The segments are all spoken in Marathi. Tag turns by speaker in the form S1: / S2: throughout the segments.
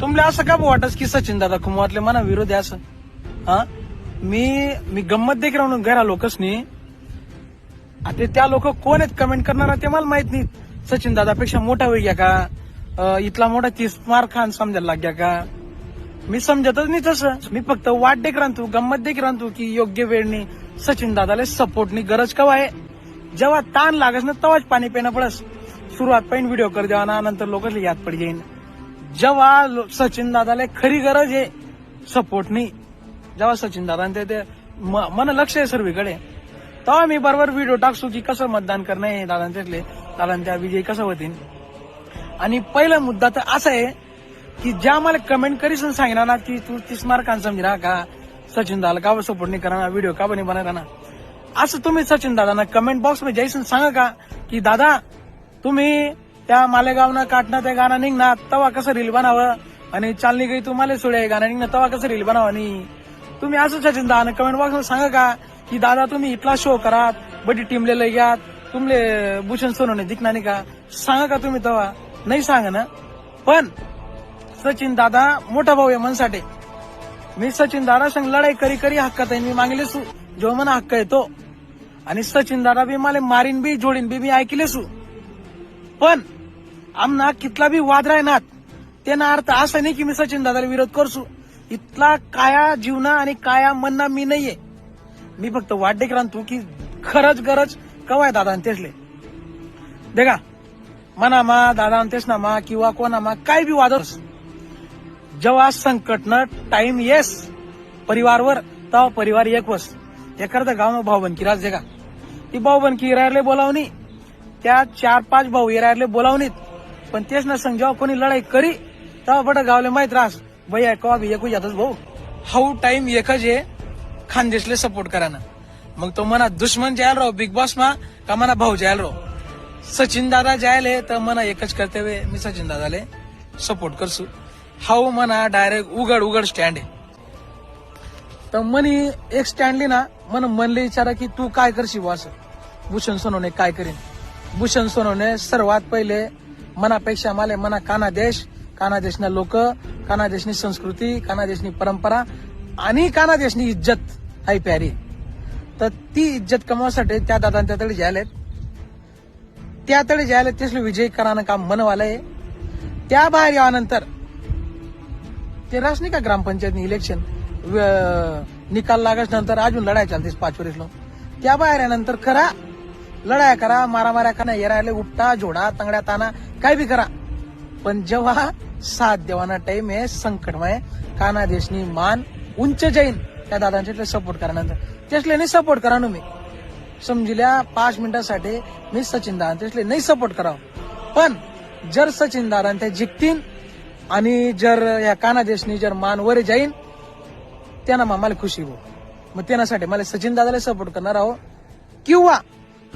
S1: तुम्हाला असं का वाटस की सचिन दादा कुमारले मना विरोध आहे असं? हा? मी मी गंमत देखील राहून घरा लोकसनी आता त्या लोक कोण आहेत कमेंट करणार ते मला माहीत नाही. सचिन दादापेक्षा मोठा होई का? इतला इथला मोठा तीस मार खान समजायला लाग्या का? मी समजतच नाही तसं. मी फक्त वाट देख राहतो गंमत देख राहतो की योग्य वेळनी सचिन दादाला सपोर्टनी गरज कवा आहे? जेव्हा ताण लागस ना तेव्हाच पाणी पिणं पडस. सुरुवात पाहिजे व्हिडिओ कर द्यावा ना नंतर लोकच याद पड येईन जेव्हा लो- सचिन दादाला खरी गरज आहे सपोर्ट नाही जेव्हा सचिन दादा ते ते म- मन लक्ष आहे सर्वीकडे. तेव्हा मी बरोबर व्हिडिओ टाकसू की कसं मतदान करणं आहे दादांच्यातले त्यातले विजय विजयी कसं होतील. आणि पहिला मुद्दा तर असा आहे की ज्या मला कमेंट करीसन सांगणार ना की तू तीस मार्कांना समजा का? सचिन दादा का सपोर्ट नाही करा व्हिडिओ का बनी बनवणार ना? असं तुम्ही सचिन दादांना कमेंट बॉक्समध्ये जायचं सांगा का? की दादा तुम्ही त्या मालेगावनं काटणं ते गाणं निघणार तवा कसं रील बनावं? आणि चालणी गई तुम्हाला सोडे गाणं निघणं तवा कसं रील बनावं? आणि तुम्ही असं सचिन दादा कमेंट बॉक्स सांगा का की दादा तुम्ही इथला शो करा बडी टीमले लय घ्या तुमले भूषण सोनवणे दिखणार नाही का? सांगा का तुम्ही तवा? नाही सांगा ना? पण सचिन दादा मोठा भाऊ आहे मनसाठी. मी सचिन दादा संग लढाई करी करी हक्कात आहे मी मागले सु जो म्हणा हक्क येतो आणि सचिन दादा बी मला मारीन बी जोडीन बी मी ऐकले सु. पण आमना कितला बी वाद राहणार त्याना अर्थ असा नाही की मी सचिन दादाला विरोध करसू. इतला काया जीवना आणि काया मन्ना मी नाहीये. मी फक्त वाढे राहतो की खरंच गरज कवाय दादा तेसले. तेचले देखा मना मा दादा तेच ना मा किंवा कोणा मा काय बी वाद जेव्हा संकटनं टाइम येस परिवारवर तेव्हा परिवार एक वस एखादा गाव भाऊबनकी राज देगा ती भाऊबनकी इरायरले बोलावणी. त्या चार पाच भाऊ इरायरले बोलावणीत. पण तेच ना संग जेव्हा कोणी लढाई करी तेव्हा बट गावले माहीत रास भैया कवा भी एकू जातच भाऊ. हाऊ टाइम एकच आहे खानदेशले सपोर्ट कराना. मग तो मना दुश्मन जायला राहो बिग बॉस मा का मना भाऊ जायला राहो सचिन दादा जायले तर मना एकच कर्तव्य मी सचिन दादाले सपोर्ट करसू. हाऊ मना डायरेक्ट उघड उघड स्टँड आहे. तर मनी एक स्टँडली ना मन मनले विचारा की तू काय करशी बुवा असं. भूषण सोनवणे काय करीन? भूषण सोनवणे सर्वात पहिले मनापेक्षा माले मना काना देश काना देशना लोक काना देशनी संस्कृती काना देशनी परंपरा आणि काना देशनी इज्जत हाय प्यारी. तर ती इज्जत कमवासाठी त्या दादा त्यातळे जायलेत त्यातळे जायला तेसले विजय करानं काम मनवालंय त्या बाहेर यानंतर ते रासनी का ग्रामपंचायतनी इलेक्शन व- निकाल लागस नंतर अजून लढाई चालतेस पाच वर्ष त्या बाहेर यानंतर खरा लढाया करा मारामाऱ्या करा येरायले उपटा जोडा तंगड्या ताना काय बी करा. पण जेव्हा साथ देवाना टाइम आहे संकटमय काना देशनी मान उंच जाईन त्या दादांच्या सपोर्ट करा. त्याचले त्यासले नाही सपोर्ट करा ना मी. समजिल्या पाच मिनिटासाठी मी सचिन दादा त्यासले नाही सपोर्ट करावं. पण जर सचिन दादा ते जिंकतील आणि जर या काना देशनी जर मान वर जाईन त्यांना मग मला खुशी हो मग त्यासाठी मला सचिन दादाला सपोर्ट करणार आहो. किंवा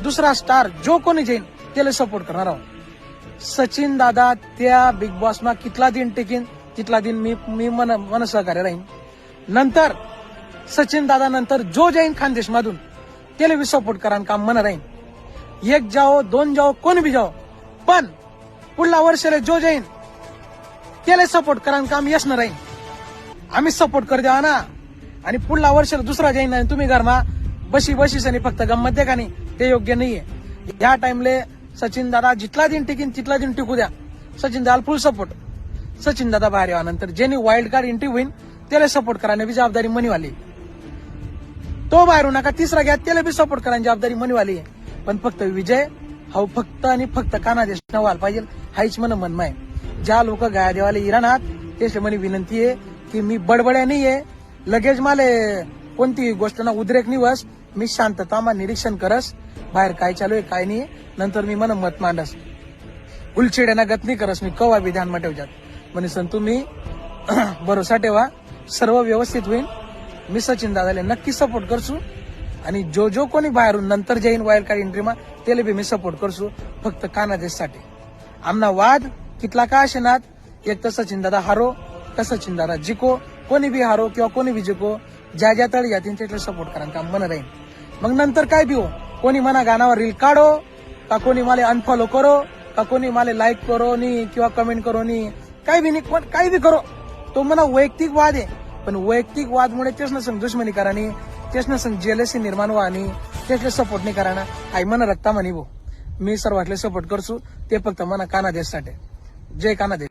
S1: दुसरा स्टार जो कोणी जाईन त्याला सपोर्ट करणार आहो सचिन दादा त्या बिग बॉस मा कितला दिन टिकीन तिथला दिन मी मी मन मन सहकार्य राहीन. नंतर सचिन दादा नंतर जो जाईन खानदेश मधून त्याला बी सपोर्ट करा काम मन राहीन. एक जाओ दोन जाओ कोण बी जाओ पण पुढल्या वर्षाला जो जाईन त्याला सपोर्ट करा काम यश ना राहीन. आम्ही सपोर्ट कर द्या ना. आणि पुढल्या वर्षाला दुसरा जाईन आणि तुम्ही घरमा बशी बशीस आणि फक्त गंमत द्या का नाही. ते योग्य नाहीये. या टाइमले सचिन दादा जितला दिन टिकीन तितला दिन टिकू द्या. सचिन दादा फुल सपोर्ट सचिन दादा बाहेर यावानंतर ज्यांनी वाईल्ड कार्ड एंट्री होईल त्याला सपोर्ट करा बी जबाबदारी मनीवाली तो बाहेर नका तिसरा घ्या त्याला बी सपोर्ट करा जबाबदारी मनीवाली आहे. पण फक्त विजय हा फक्त आणि फक्त कानादेश न व्हायला पाहिजे हाईच मन मनमाय आहे ज्या लोक गाया देवाला इराणात त्याच मनी विनंती आहे की मी बडबड्या नाहीये. लगेच मला कोणती गोष्ट ना उद्रेक निवस मी शांतता मा निरीक्षण करस. बाहेर काय चालू आहे काय नाही. नंतर मी मन मत मांडस. उलचिड्याना गत नाही करस मी कवा विधान मा ठेवच्यात म्हणे तुम्ही भरोसा ठेवा सर्व व्यवस्थित होईल मी सचिन दादाले नक्की सपोर्ट करसू. आणि जो जो कोणी बाहेरून नंतर जाईन वाईल्ड कार्ड एंट्रीमा त्याला बी मी सपोर्ट करसू. फक्त कानादेशसाठी. आमना वाद कितला का असेनात एक तर सचिन दादा हारो का सचिन दादा जिको? कोणी बी हारो किंवा कोणी बी जिको ज्या ज्या तळ या त्याला सपोर्ट करा काम मन राहील मग नंतर काय बी हो? कोणी मना गाण्यावर रील काढो का कोणी मला अनफॉलो करो का कोणी मला लाईक करो नी किंवा कमेंट करो नी काही बी नाही काही बी करो. तो मला वैयक्तिक वाद आहे. पण वैयक्तिक वादमुळे तेच ना संग दुश्मनी करानी तेच ना संग जेलसी निर्माण व्हानी त्याचले सपोर्ट नाही कराना. आई मना रक्ता म्हणी भो. मी सर्वातले सपोर्ट करसू ते फक्त मना काना देशसाठी. जय काना देश.